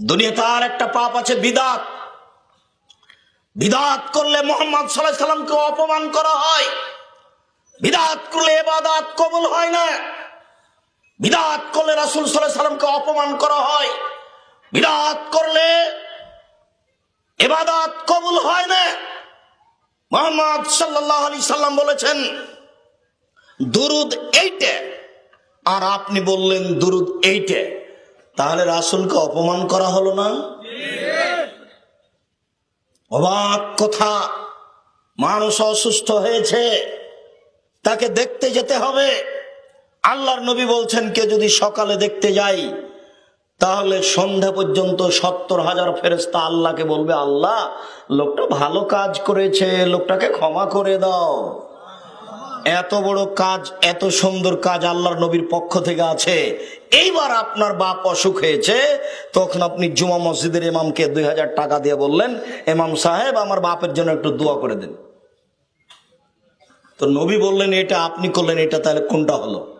দুনিয়াতে আর একটা পাপ আছে, বিদাত। বিদাত করলে মোহাম্মদ সাল্লাহ সাল্লামকে অপমান করা হয়। বিদাত করলে এবাদাত কবুল হয় না। বিদাত করলে রাসুল সাল্লাহ সাল্লামকে অপমান করা হয়। বিদাত করলে এবাদাত কবুল হয় না। মোহাম্মদ সাল্লাহ আলি সাল্লাম বলেছেন, দুরুদ এইটে। আর আপনি বললেন, দুরুদ এইটে। তাহলে রাসুলকে অপমান করা হলো না? অবাক কথা। মানুষ অসুস্থ হয়েছে। তাকে দেখতে যেতে হবে। আল্লাহর নবী বলছেন, কে যদি সকালে দেখতে যাই, তাহলে সন্ধ্যা পর্যন্ত সত্তর হাজার ফেরেস্তা আল্লাহকে বলবে, আল্লাহ, লোকটা ভালো কাজ করেছে, লোকটাকে ক্ষমা করে দাও এত বড় কাজ, এত সুন্দর কাজ আল্লাহর নবীর পক্ষ থেকে আছে। এইবার আপনার বাপ অসুখ হয়েছে, তখন আপনি জুমা মসজিদের ইমামকে দুই হাজার টাকা দিয়ে বললেন এমাম সাহেব, আমার বাপের জন্য একটু দোয়া করে দেন। তো নবী বললেন, এটা আপনি করলেন, এটা তাহলে কোনটা হলো?